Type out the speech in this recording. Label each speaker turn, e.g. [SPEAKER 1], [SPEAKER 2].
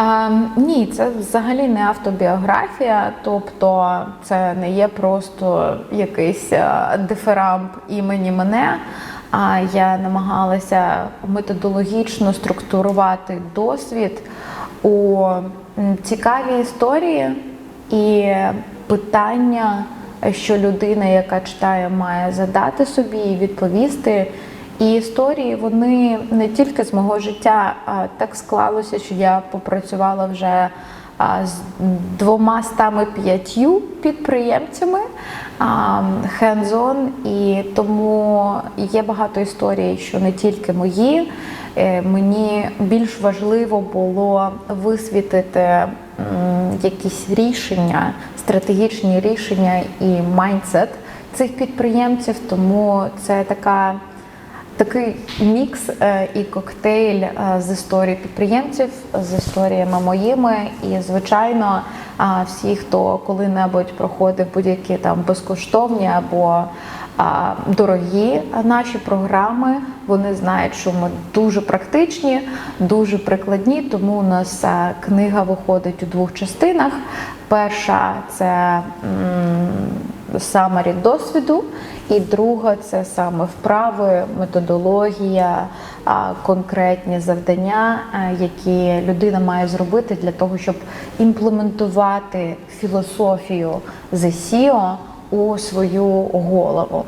[SPEAKER 1] А, ні, це взагалі не автобіографія, тобто це не є просто якийсь е, імені мене. А я намагалася методологічно структурувати досвід у цікаві історії і питання, що людина, яка читає, має задати собі і відповісти. І історії вони не тільки з мого життя, а так склалося, що я попрацювала вже з двома стами п'ятью підприємцями hands-on, і тому є багато історій, що не тільки мої. Е, Мені більш важливо було висвітити якісь рішення, стратегічні рішення і майндсет цих підприємців, тому це така такий мікс е, і коктейль е, з історії підприємців, з історіями моїми. І, звичайно, всі, хто коли-небудь проходив будь-які там безкоштовні або дорогі наші програми, вони знають, що ми дуже практичні, дуже прикладні. Тому у нас е, книга виходить у двох частинах. Перша це самарі досвіду, і друга це саме вправи, методологія, конкретні завдання, які людина має зробити для того, щоб імплементувати філософію ЗСІО у свою голову.